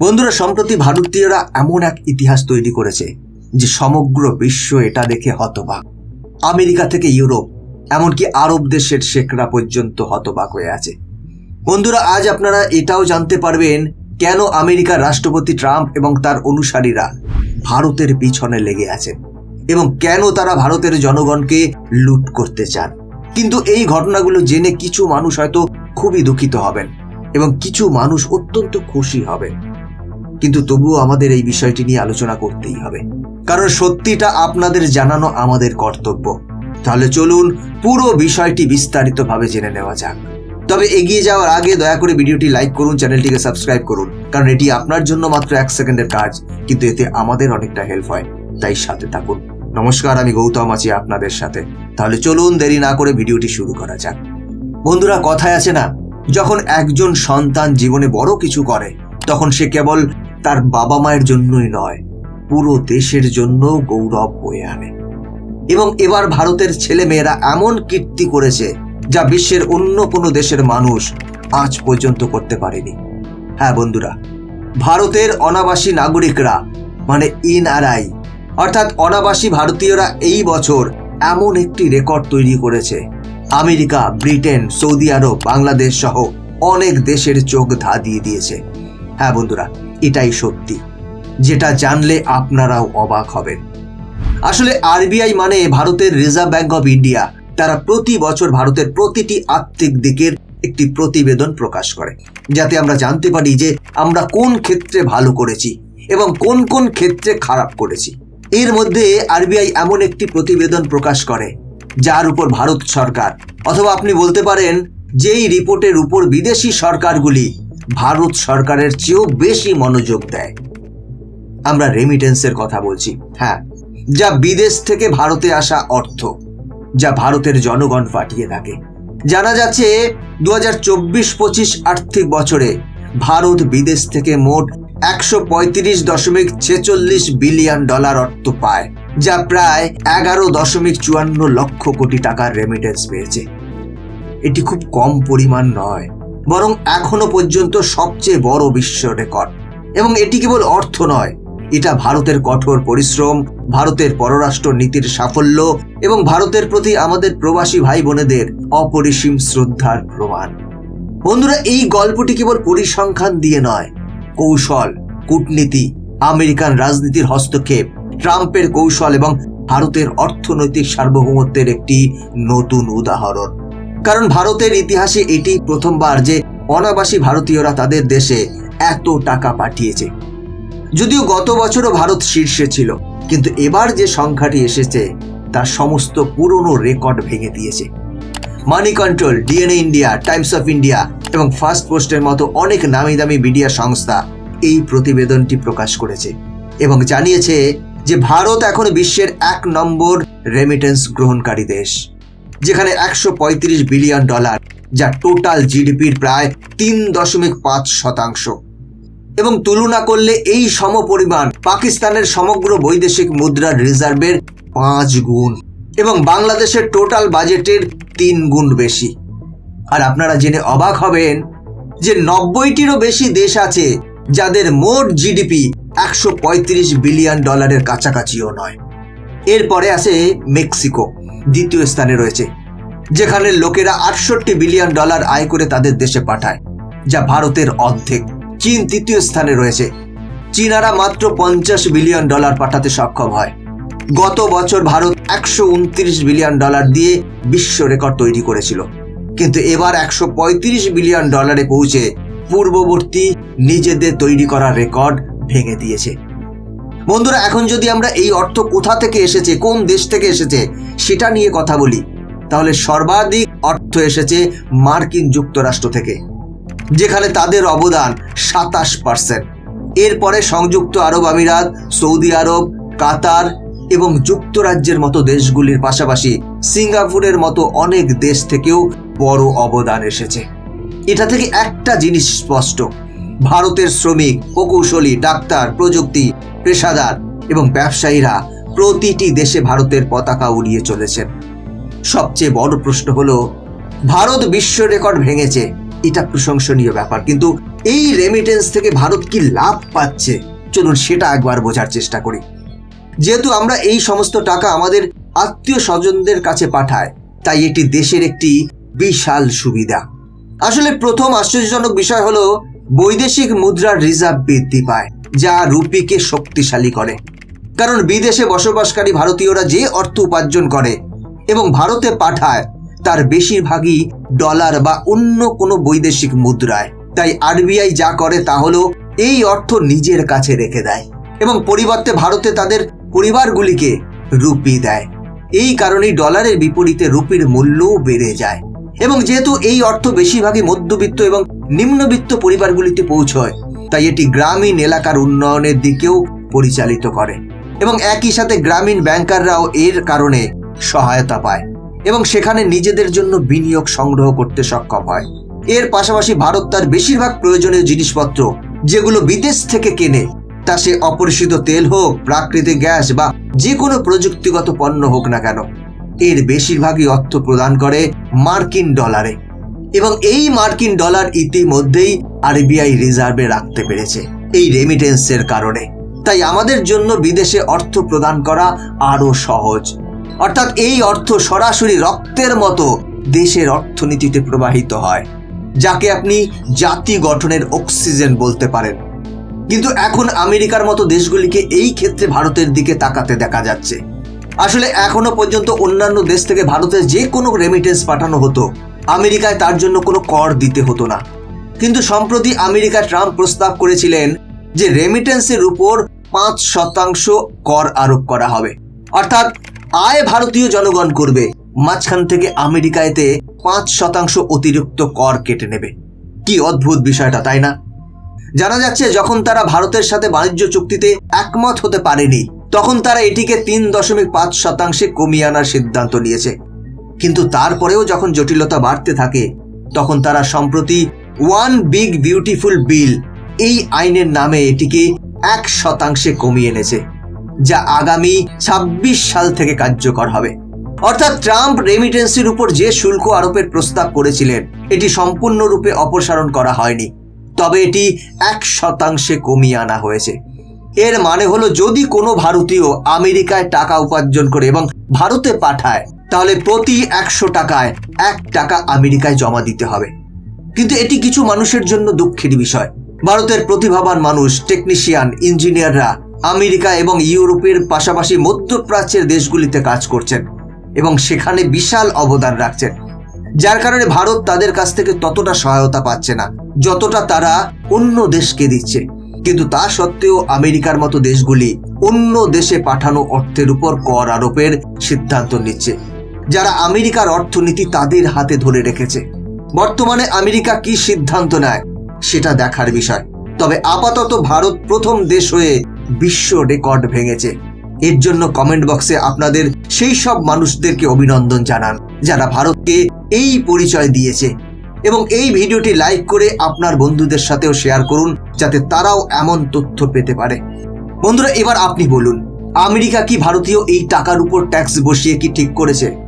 বন্ধুরা, সম্প্রতি ভারতীয়রা এমন এক ইতিহাস তৈরি করেছে যে সমগ্র বিশ্ব এটা দেখে হতবাক। আমেরিকা থেকে ইউরোপ, এমনকি আরব দেশের শেখরা পর্যন্ত হতবাক হয়ে আছে। বন্ধুরা, আজ আপনারা এটাও জানতে পারবেন কেন আমেরিকার রাষ্ট্রপতি ট্রাম্প এবং তার অনুসারীরা ভারতের পিছনে লেগে আছেন এবং কেন তারা ভারতের জনগণকে লুট করতে চান। কিন্তু এই ঘটনাগুলো জেনে কিছু মানুষ হয়তো খুবই দুঃখিত হবেন এবং কিছু মানুষ অত্যন্ত খুশি হবেন। কিন্তু তবুও আমাদের এই বিষয়টি নিয়ে আলোচনা করতেই হবে। কারণ সত্যিটা আপনাদের জানানো আমাদের কর্তব্য। তাহলে চলুন পুরো বিষয়টি বিস্তারিতভাবে জেনে নেওয়া যাক। তবে এগিয়ে যাওয়ার আগে দয়া করে ভিডিওটি লাইক করুন, চ্যানেলটিকে সাবস্ক্রাইব করুন। কারণ এটি আপনার জন্য মাত্র এক সেকেন্ডের কাজ, কিন্তু এতে আমাদের অনেকটা হেল্প হয়। তাই সাথে থাকুন। নমস্কার, আমি গৌতম আছি আপনাদের সাথে। তাহলে চলুন দেরি না করে ভিডিওটি শুরু করা যাক। বন্ধুরা, কথায় আছে না, যখন একজন সন্তান জীবনে বড় কিছু করে, তখন সে কেবল তার বাবা মায়ের জন্যই নয়, পুরো দেশের জন্য গৌরব বয়ে আনে। এবং এবার ভারতের ছেলে মেয়েরা এমন কীর্তি করেছে যা বিশ্বের অন্য কোনো দেশের মানুষ আজ পর্যন্ত করতে পারেনি। হ্যাঁ বন্ধুরা, ভারতের অনাবাসী নাগরিকরা মানে ইনআরআই অর্থাৎ অনাবাসী ভারতীয়রা এই বছর এমন একটি রেকর্ড তৈরি করেছে। America, Britain, Saudi Arab, Bangladesh সহ অনেক দেশের চোখ ধা দিয়ে দিয়েছে। হ্যাঁ বন্ধুরা এটাই সত্যি। যেটা জানলে আপনারাও অবাক হবেন। আসলে আরবিআই মানে ভারতের রিজার্ভ ব্যাংক অফ ইন্ডিয়া তারা প্রতি বছর ভারতের প্রতিটি আর্থিক দিকের একটি প্রতিবেদন প্রকাশ করে। যাতে আমরা জানতে পারি যে আমরা কোন ক্ষেত্রে ভালো করেছি এবং কোন কোন ক্ষেত্রে খারাপ করেছি। এর মধ্যে আরবিআই এমন একটি প্রতিবেদন প্রকাশ করে, যার উপর ভারত সরকার, অথবা আপনি বলতে পারেন, যেই রিপোর্টের উপর বিদেশি সরকারগুলি ভারত সরকারের চেয়েও বেশি মনোযোগ দেয়। আমরা রেমিটেন্সের কথা বলছি। হ্যাঁ যা বিদেশ থেকে ভারতে আসা অর্থ, যা ভারতের জনগণ পাঠিয়ে থাকে। জানা যাচ্ছে দু হাজার চব্বিশ পঁচিশ আর্থিক বছরে ভারত বিদেশ থেকে মোট একশো পঁয়ত্রিশ দশমিক ছেচল্লিশ বিলিয়ন ডলার অর্থ পায়, যা প্রায় এগারো দশমিক চুয়ান্ন লক্ষ কোটি টাকার রেমিটেন্স পেয়েছে। এটি খুব কম পরিমাণ নয়। বরং এখনও পর্যন্ত সবচেয়ে বড় বিশ্ব রেকর্ড। এবং এটি কেবল অর্থ নয়, এটা ভারতের কঠোর পরিশ্রম, ভারতের পররাষ্ট্র নীতির সাফল্য এবং ভারতের প্রতি আমাদের প্রবাসী ভাই বোনেদের অপরিসীম শ্রদ্ধার প্রমাণ। বন্ধুরা, এই গল্পটি কেবল পরিসংখ্যান দিয়ে নয়, কৌশল, কূটনীতি, আমেরিকান রাজনীতির হস্তক্ষেপ, ট্রাম্পের কৌশল এবং ভারতের অর্থনৈতিক সার্বভৌমত্বের একটি নতুন উদাহরণ। কারণ ভারতের ইতিহাসে এটি প্রথমবার যে অনাবাসী ভারতীয়রা তাদের দেশে এত টাকা পাঠিয়েছে। যদিও গত বছরও ভারত শীর্ষে ছিল, কিন্তু এবার যে সংখ্যাটি এসেছে, তার সমস্ত পুরনো রেকর্ড ভেঙে দিয়েছে। Money control, DNA India, Times of India এবং ফার্স্ট পোস্টের মতো অনেক নামি দামি মিডিয়া সংস্থা এই প্রতিবেদনটি প্রকাশ করেছে এবং জানিয়েছে যে ভারত এখন বিশ্বের এক নম্বর রেমিটেন্স গ্রহণকারী দেশ। যেখানে একশো পঁয়ত্রিশ বিলিয়ন ডলার, যা টোটাল জিডিপির প্রায় তিন দশমিক পাঁচ শতাংশ। এবং তুলনা করলে এই সমপরিমাণ পাকিস্তানের সমগ্র বৈদেশিক মুদ্রার রিজার্ভের পাঁচ গুণ এবং বাংলাদেশের টোটাল বাজেটের তিন গুণ বেশি। আর আপনারা জেনে অবাক হবেন যে নব্বইটিরও বেশি দেশ আছে যাদের মোট জিডিপি একশো পঁয়ত্রিশ বিলিয়ন ডলারের কাছাকাছিও নয়। এরপরে আছে মেক্সিকো। দ্বিতীয় স্থানে রয়েছে, যেখানে লোকেরা আটষট্টি বিলিয়ন ডলার আয় করে তাদের দেশে পাঠায়, যা ভারতের অর্ধেক। চীন তৃতীয় স্থানে রয়েছে। চীনারা মাত্র পঞ্চাশ বিলিয়ন ডলার পাঠাতে সক্ষম হয়। গত বছর ভারত একশো উনত্রিশ বিলিয়ন ডলার দিয়ে বিশ্ব রেকর্ড তৈরি করেছিল। কিন্তু এবার একশো পঁয়ত্রিশ বিলিয়ন ডলারে পৌঁছে পূর্ববর্তী নিজেদের তৈরি করা রেকর্ড ভেঙে দিয়েছে। বন্ধুরা, এখন যদি আমরা এই অর্থ কোথা থেকে এসেছে, কোন দেশ থেকে এসেছে, সেটা নিয়ে কথা বলি, তাহলে সর্বাধিক অর্থ এসেছে মার্কিন যুক্তরাষ্ট্র থেকে, যেখানে তাদের অবদান সাতাশ পার্সেন্ট। এরপরে সংযুক্ত আরব আমিরাত, সৌদি আরব, কাতার এবং যুক্তরাজ্যের মতো দেশগুলির পাশাপাশি সিঙ্গাপুরের মতো অনেক দেশ থেকেও বড় অবদান এসেছে। এটা থেকে একটা জিনিস স্পষ্ট, ভারতের শ্রমিক প্রকৌশলী ডাক্তার, প্রযুক্তি পেশাদার এবং ব্যবসায়ীরা প্রতিটি দেশে ভারতের পতাকা উড়িয়ে চলেছেন। সবচেয়ে বড় প্রশ্ন হলো, ভারত বিশ্ব রেকর্ড ভেঙেছে, এটা প্রশংসনীয় ব্যাপার। কিন্তু এই রেমিটেন্স থেকে ভারত কি লাভ পাচ্ছে? চলুন সেটা একবার বোঝার চেষ্টা করি। যেহেতু আমরা এই সমস্ত টাকা আমাদের আত্মীয় স্বজনদের কাছে পাঠায় তাই এটি দেশের একটি বিশাল সুবিধা। আসলে প্রথম আশ্চর্যজনক বিষয় হলো, বৈদেশিক মুদ্রার রিজার্ভ বৃদ্ধি পায়। যা রুপিকে শক্তিশালী করে। কারণ বিদেশে বসবাসকারী ভারতীয়রা যে অর্থ উপার্জন করে এবং ভারতে পাঠায়, তার বেশিরভাগই ডলার বা অন্য কোনো বৈদেশিক মুদ্রায়। তাই আরবিআই যা করে তা হলো এই অর্থ নিজের কাছে রেখে দেয় এবং পরিবর্তে ভারতে তাদের পরিবারগুলিকে রুপি দেয়। এই কারণেই ডলারের বিপরীতে রুপির মূল্যও বেড়ে যায়। এবং যেহেতু এই অর্থ বেশিরভাগই মধ্যবিত্ত এবং নিম্নবিত্ত পরিবারগুলিতে পৌঁছয় তাই এটি গ্রামীণ এলাকার উন্নয়নের দিকেও পরিচালিত করে এবং একই সাথে গ্রামীণ ব্যাংকাররাও এর কারণে সহায়তা পায় এবং সেখানে নিজেদের জন্য বিনিয়োগ সংগ্রহ করতে সক্ষম হয়। এর পাশাপাশি ভারত তার বেশিরভাগ প্রয়োজনীয় জিনিসপত্র যেগুলো বিদেশ থেকে কেনে, তা সে অপরিশোধিত তেল হোক, প্রাকৃতিক গ্যাস বা যে কোনো প্রযুক্তিগত পণ্য হোক না কেন, এর বেশিরভাগই অর্থ প্রদান করে মার্কিন ডলারে। এবং এই মার্কিন ডলার ইতিমধ্যেই আরবিআই রিজার্ভে রাখতে পেরেছে এই রেমিটেন্সের কারণে। তাই আমাদের জন্য বিদেশে অর্থ প্রদান করা আরও সহজ। অর্থাৎ এই অর্থ সরাসরি রক্তের মতো দেশের অর্থনীতিতে প্রবাহিত হয়, যাকে আপনি জাতি গঠনের অক্সিজেন বলতে পারেন। কিন্তু এখন আমেরিকার মতো দেশগুলিকে এই ক্ষেত্রে ভারতের দিকে তাকাতে দেখা যাচ্ছে। আসলে এখনও পর্যন্ত অন্যান্য দেশ থেকে ভারতে যে কোনো রেমিটেন্স পাঠানো হতো। আমেরিকায় তার জন্য কোনো কর দিতে হতো না। কিন্তু সম্প্রতি আমেরিকা ট্রাম্প প্রস্তাব করেছিলেন যে রেমিটেন্সের উপর পাঁচ শতাংশ কর আরোপ করা হবে। অর্থাৎ আয় ভারতীয় জনগণ করবে, মাঝখান থেকে আমেরিকা এতে পাঁচ শতাংশ অতিরিক্ত কর কেটে নেবে। কি অদ্ভুত বিষয়টা, তাই না? জানা যাচ্ছে, যখন তারা ভারতের সাথে বাণিজ্য চুক্তিতে একমত হতে পারেনি, তখন তারা এটিকে তিন দশমিক পাঁচ শতাংশে কমিয়ে আনার সিদ্ধান্ত নিয়েছে। কিন্তু তারপরেও যখন জটিলতা বাড়তে থাকে, তখন তারা সম্প্রতি ওয়ান বিগ বিউটিফুল বিল এই আইনের নামে এটিকে এক শতাংশে কমিয়ে এনেছে, যা আগামী ২৬ সাল থেকে কার্যকর হবে। অর্থাৎ ট্রাম্প রেমিটেন্সির উপর যে শুল্ক আরোপের প্রস্তাব করেছিলেন, এটি সম্পূর্ণরূপে অপসারণ করা হয়নি। তবে এটি এক শতাংশে কমিয়ে আনা হয়েছে। এর মানে হলো, যদি কোনো ভারতীয় আমেরিকায় টাকা উপার্জন করে এবং ভারতে পাঠায় তাহলে প্রতি একশো টাকায় এক টাকা আমেরিকায় জমা দিতে হবে। কিন্তু এটি কিছু মানুষের জন্য দুঃখের বিষয়। ভারতের প্রতিভাবান মানুষ টেকনিশিয়ান ইঞ্জিনিয়াররা আমেরিকা এবং ইউরোপের পাশাপাশি মধ্যপ্রাচ্যের দেশগুলিতে কাজ করছেন এবং সেখানে বিশাল অবদান রাখছেন। যার কারণে ভারত তাদের কাছ থেকে ততটা সহায়তা পাচ্ছে না, যতটা তারা অন্য দেশকে দিচ্ছে। কিন্তু তা সত্ত্বেও আমেরিকার মতো দেশগুলি অন্য দেশে পাঠানো অর্থের উপর কর আরোপের সিদ্ধান্ত নিচ্ছে। যারা আমেরিকার অর্থনীতি তাদের হাতে ধরে রেখেছে। বর্তমানে আমেরিকা কি সিদ্ধান্ত নেয়, সেটা দেখার বিষয়। তবে আপাতত ভারত প্রথম দেশ হয়ে বিশ্ব রেকর্ড ভেঙেছে। এর জন্য কমেন্ট বক্সে আপনাদের সেই সব মানুষদেরকে অভিনন্দন জানান, যারা ভারতকে এই পরিচয় দিয়েছে। এবং এই ভিডিওটি লাইক করে আপনার বন্ধুদের সাথেও শেয়ার করুন, যাতে তারাও এমন তথ্য পেতে পারে। বন্ধুরা, এবার আপনি বলুন, আমেরিকা কি ভারতীয় এই টাকার উপর ট্যাক্স বসিয়ে কি ঠিক করেছে?